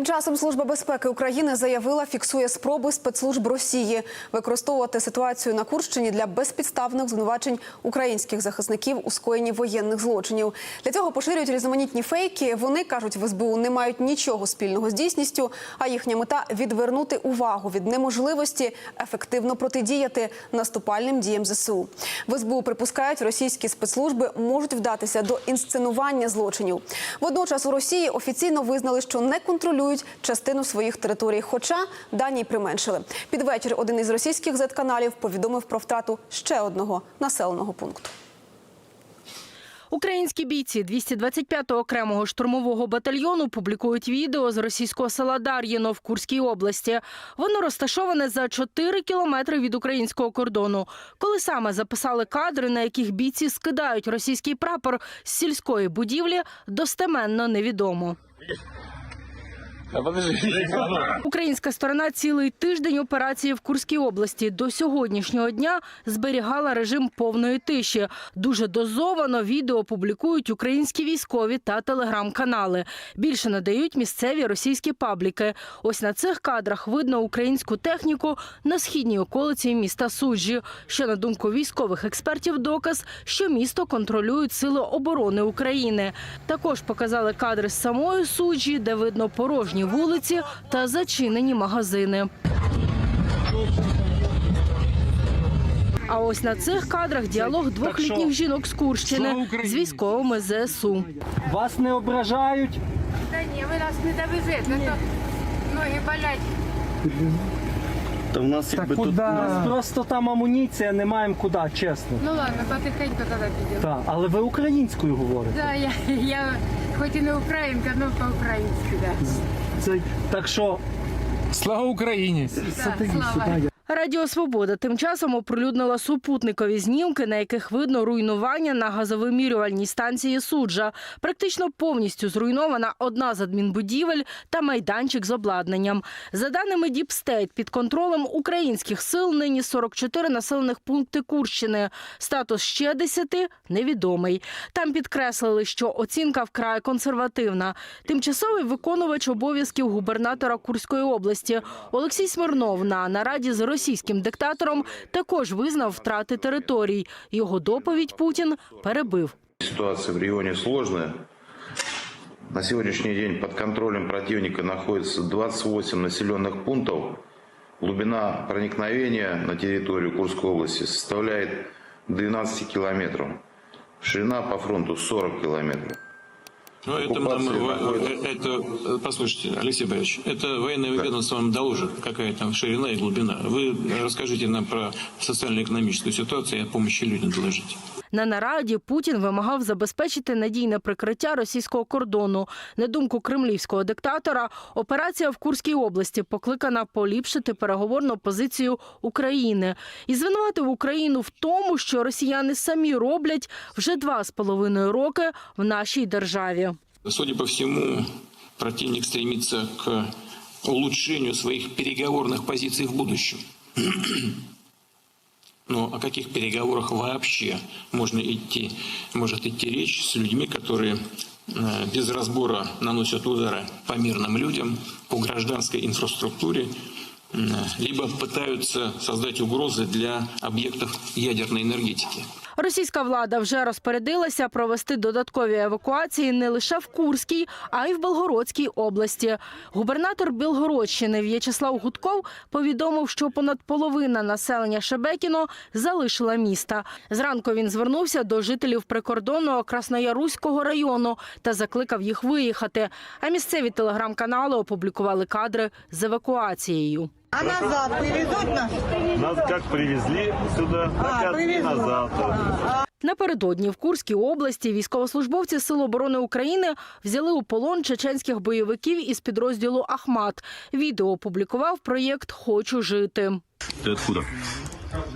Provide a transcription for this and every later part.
Тим часом Служба безпеки України заявила, фіксує спроби спецслужб Росії використовувати ситуацію на Курщині для безпідставних звинувачень українських захисників у скоєнні воєнних злочинів. Для цього поширюють різноманітні фейки. Вони кажуть, в СБУ не мають нічого спільного з дійсністю, а їхня мета відвернути увагу від неможливості ефективно протидіяти наступальним діям ЗСУ. В СБУ припускають, російські спецслужби можуть вдатися до інсценування злочинів. Водночас у Росії офіційно визнали, що не контролюють частину своїх територій, хоча дані применшили. Під вечір один із російських зет-каналів повідомив про втрату ще одного населеного пункту. Українські бійці 225-го окремого штурмового батальйону публікують відео з російського села Дар'їно в Курській області. Воно розташоване за 4 кілометри від українського кордону. Коли саме записали кадри, на яких бійці скидають російський прапор з сільської будівлі, достеменно невідомо. Українська сторона цілий тиждень операції в Курській області до сьогоднішнього дня зберігала режим повної тиші. Дуже дозовано відео публікують українські військові та телеграм-канали. Більше надають місцеві російські пабліки. Ось на цих кадрах видно українську техніку на східній околиці міста Суджі. Що на думку військових експертів, доказ, що місто контролюють сили оборони України. Також показали кадри з самої суджі, де видно порожні вулиці та зачинені магазини. А ось на цих кадрах діалог двох літніх жінок з Курщини з військовими ЗСУ. Вас не ображають? Да ні, ви нас не довезете, то ноги болять. Та в нас якби тут? Нас просто там амуніція, не маємо куди, чесно. Ну ладно, потихеньку тоді підемо. Так, але ви українською говорите. Да, я, я хоч і не українка, але по-українськи, да. Це так що Слава Україні! слава. сюди. Радіо Свобода тим часом оприлюднила супутникові знімки, на яких видно руйнування на газовимірювальній станції суджа. Практично повністю зруйнована одна з адмінбудівель та майданчик з обладнанням. За даними Діпстейт, під контролем українських сил нині 44 населених пункти Курщини. Статус ще 10 невідомий. Там підкреслили, що оцінка вкрай консервативна. Тимчасовий виконувач обов'язків губернатора Курської області Олексій Смирнов на нараді з російським диктатором також визнав втрати територій. Його доповідь Путін перебив. Ситуация в регионе сложная. На сегодняшний день под контролем противника находится 28 населенных пунктов. Глубина проникновения на территорию Курской области составляет 12 километров. Ширина по фронту 40 километров. Ну, это, нам, Оккупация во- находится- это, э, послушайте, Алексей Борисович, это военное ведомство вам доложит, какая там ширина и глубина. Вы расскажите нам про социально-экономическую ситуацию и о помощи людям доложите. На нараді Путін вимагав забезпечити надійне прикриття російського кордону. На думку кремлівського диктатора, операція в Курській області покликана поліпшити переговорну позицію України і звинуватив Україну в тому, що росіяни самі роблять вже два з половиною роки в нашій державі. Судя по всему, противник стремится к улучшению своих переговорных позиций в будущем. Но о каких переговорах вообще можно идти, может идти речь с людьми, которые э, без разбора наносят удары по мирным людям, по гражданской инфраструктуре, либо пытаются создать угрозы для объектов ядерной энергетики. Російська влада вже розпорядилася провести додаткові евакуації не лише в Курській, а й в Белгородській області. Губернатор Білгородщини В'ячеслав Гудков повідомив, що понад половина населення Шебекіно залишила міста. Зранку він звернувся до жителів прикордонного Краснояруського району та закликав їх виїхати. А місцеві телеграм-канали опублікували кадри з евакуацією. А назад привезут нас? нас як привезли сюди, так і привезли. назад. Напередодні в Курській області військовослужбовці Сил оборони України взяли у полон чеченських бойовиків із підрозділу Ахмат. Відео опублікував проєкт Хочу жити. Ты откуда?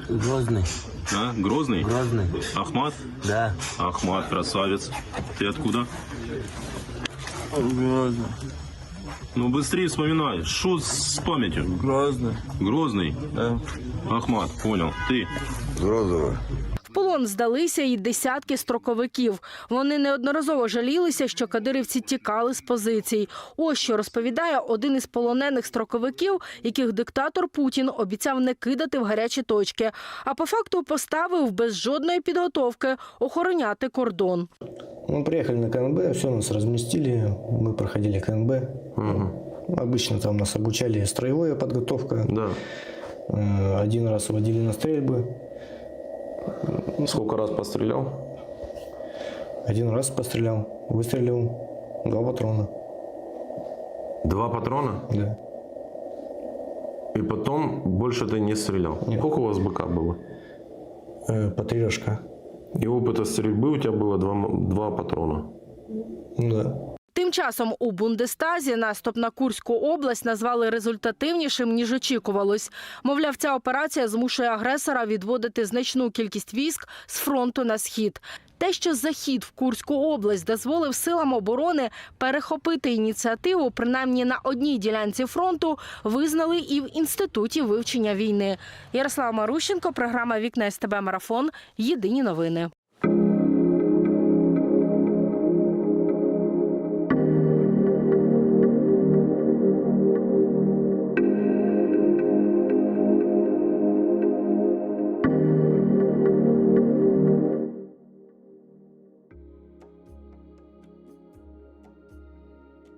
Грозний, А? Грозный? грозний, Ахмат? да. Ахмат, красавец. Ты откуда? Грозний, Ну быстрее вспоминай. Что с памятью? грозний. Грозный? Да. Ахмат, понял. Ты? Грозово. полон здалися і десятки строковиків. Вони неодноразово жалілися, що кадирівці тікали з позицій. Ось що розповідає один із полонених строковиків, яких диктатор Путін обіцяв не кидати в гарячі точки, а по факту поставив без жодної підготовки охороняти кордон. Мы приехали на КНБ, все нас разместили, мы проходили КНБ. Обычно там нас обучали строевая подготовка. Да. Э, Один раз водили на стрельбы, Сколько раз пострелял? один раз пострелял, выстрелил два патрона. Два патрона? Да. И потом больше ты не стрелял? Нет. Сколько у вас быка было? Э, По три рожка. И опыта стрельбы у тебя было два, два патрона? Да. Часом у Бундестазі наступ на Курську область назвали результативнішим, ніж очікувалось. Мовляв, ця операція змушує агресора відводити значну кількість військ з фронту на схід. Те, що захід в Курську область дозволив силам оборони перехопити ініціативу, принаймні на одній ділянці фронту, визнали і в інституті вивчення війни. Ярослава Марущенко, програма Вікна СТБ Марафон. Єдині новини.